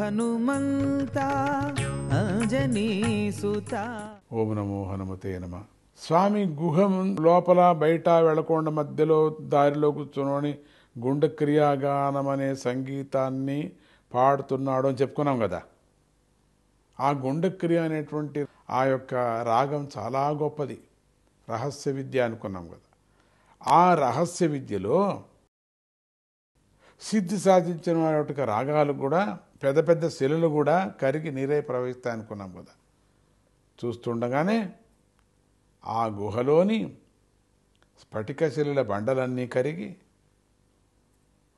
హనుమంత అంజనీసుత ఓం నమో హనుమతే నమ. స్వామి గుహ లోపల బయట వెళ్ళకుండా మధ్యలో దారిలో కూర్చొని గుండె క్రియాగానం అనే సంగీతాన్ని పాడుతున్నాడు అని చెప్పుకున్నాం కదా. ఆ గుండక్రియ అనేటువంటి ఆ యొక్క రాగం చాలా గొప్పది. రహస్య విద్య అనుకున్నాం కదా. ఆ రహస్య విద్యలో సిద్ధి సాధించిన వారి యొక్క రాగాలు కూడా పెద్ద పెద్ద శిలలు కూడా కరిగి నీరై ప్రవహిస్తాయి అనుకున్నాం కదా. చూస్తుండగానే ఆ గుహలోని స్ఫటిక శిలల బండలన్నీ కరిగి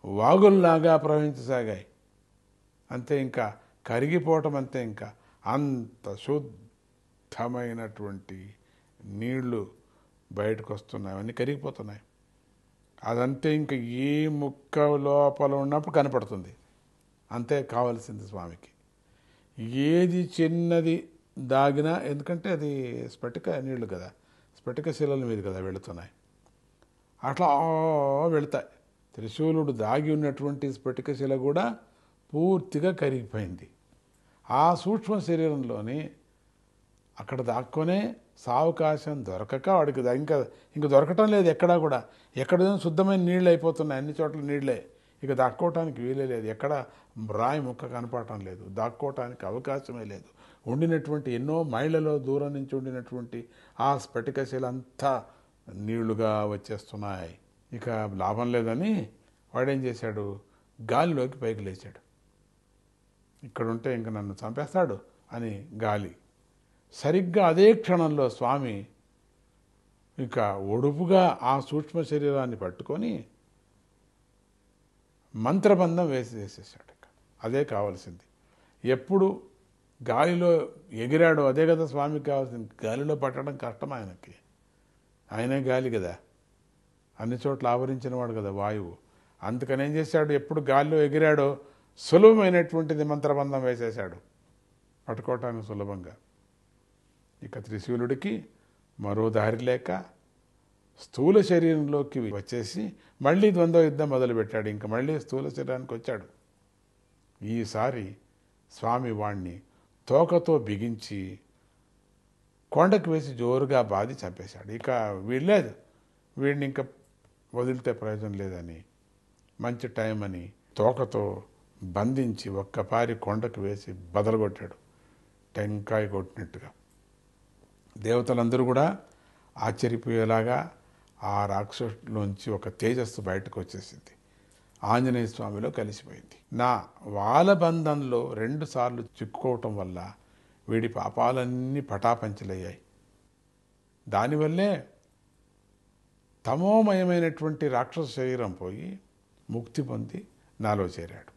వాగుల్లాగా ప్రవహించసాగాయి. అంతే ఇంకా కరిగిపోవటం అంతే ఇంకా అంత శుద్ధమైనటువంటి నీళ్ళు బయటకు వస్తున్నాయి అవన్నీ కరిగిపోతున్నాయి. అదంతే ఇంకా ఏ ముక్క లోపల ఉన్నప్పుడు కనపడుతుంది. అంతే కావాల్సింది స్వామికి. ఏది చిన్నది దాగినా ఎందుకంటే అది స్ఫటిక నీళ్ళు కదా స్ఫటిక శిలల మీద కదా వెళుతున్నాయి. అట్లా వెళతాయి. త్రిశూలుడు దాగి ఉన్నటువంటి స్ఫటిక శిల కూడా పూర్తిగా కరిగిపోయింది. ఆ సూక్ష్మ శరీరంలోని అక్కడ దాక్కొనే సావకాశం దొరకక వాడికి ఇంకా ఇంక దొరకటం లేదు ఎక్కడా కూడా. ఎక్కడ శుద్ధమైన నీళ్ళు అయిపోతున్నాయి అన్ని చోట్ల నీళ్ళే. ఇక దాక్కోవటానికి వీలే లేదు. ఎక్కడ రాయి ముక్క కనపడటం లేదు. దాక్కోవటానికి అవకాశమే లేదు. ఉండినటువంటి ఎన్నో మైళ్ళలో దూరం నుంచి ఉండినటువంటి ఆ స్ఫటికశిలంతా నీళ్ళుగా వచ్చేస్తున్నాయి. ఇక లాభం లేదని వాడేం చేశాడు? గాలిలోకి పైకి లేచాడు. ఇక్కడుంటే ఇంక నన్ను చంపేస్తాడు అని గాలి. సరిగ్గా అదే క్షణంలో స్వామి ఇక ఒడుపుగా ఆ సూక్ష్మ శరీరాన్ని పట్టుకొని మంత్రబంధం వేసి వేసేసాడు అదే కావాల్సింది. ఎప్పుడు గాలిలో ఎగిరాడో అదే కదా స్వామికి కావాల్సింది. గాలిలో పట్టడం కష్టం ఆయనకి. ఆయనే గాలి కదా. అన్ని చోట్ల ఆవరించిన వాడు కదా వాయువు. అందుకని ఏం చేశాడు? ఎప్పుడు గాలిలో ఎగిరాడో సులభమైనటువంటిది మంత్రబంధం వేసేశాడు. పట్టుకోవటానికి సులభంగా. ఇక త్రిశూలుడికి మరో దారి లేక స్థూల శరీరంలోకి వచ్చేసి మళ్ళీ ద్వంద్వ యుద్ధం మొదలుపెట్టాడు. ఇంకా మళ్ళీ స్థూల శరీరానికి వచ్చాడు. ఈసారి స్వామి వాణ్ణి తోకతో బిగించి కొండకు వేసి జోరుగా బాధి చంపేశాడు. ఇక వీళ్ళలేదు వీడిని ఇంకా వదిలితే ప్రయోజనం లేదని మంచి టైం అని తోకతో బంధించి ఒక్కపారి కొండకు వేసి బదలగొట్టాడు. టెంకాయ కొట్టినట్టుగా. దేవతలందరూ కూడా ఆశ్చర్యపోయేలాగా ఆ రాక్షసులోంచి ఒక తేజస్సు బయటకు వచ్చేసింది. ఆంజనేయ స్వామిలో కలిసిపోయింది. నా వాలబంధంలో రెండుసార్లు చిక్కుకోవటం వల్ల వీడి పాపాలన్నీ పటాపంచలయ్యాయి. దానివల్లే తమోమయమైనటువంటి రాక్షస శరీరం పోయి ముక్తి పొంది నాలో చేరాడు.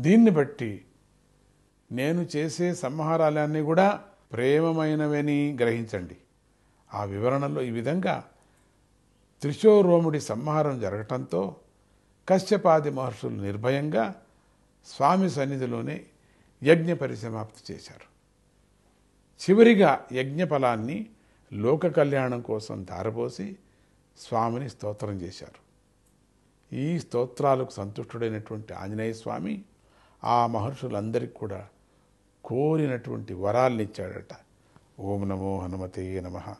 దీన్ని బట్టి నేను చేసే సంహారాలన్నీ కూడా ప్రేమమైనవని గ్రహించండి. ఆ వివరణలో ఈ విధంగా త్రిశోరోముడి సంహారం జరగటంతో కశ్యపాది మహర్షులు నిర్భయంగా స్వామి సన్నిధిలోనే యజ్ఞ పరిసమాప్తి చేశారు. చివరిగా యజ్ఞఫలాన్ని లోక కళ్యాణం కోసం ధారపోసి స్వామిని స్తోత్రం చేశారు. ఈ స్తోత్రాలకు సంతుష్టుడైనటువంటి ఆంజనేయ స్వామి ఆ మహర్షులందరికీ కూడా కోరినటువంటి వరాల్నిచ్చాడట. ఓం నమో హనుమతే నమః.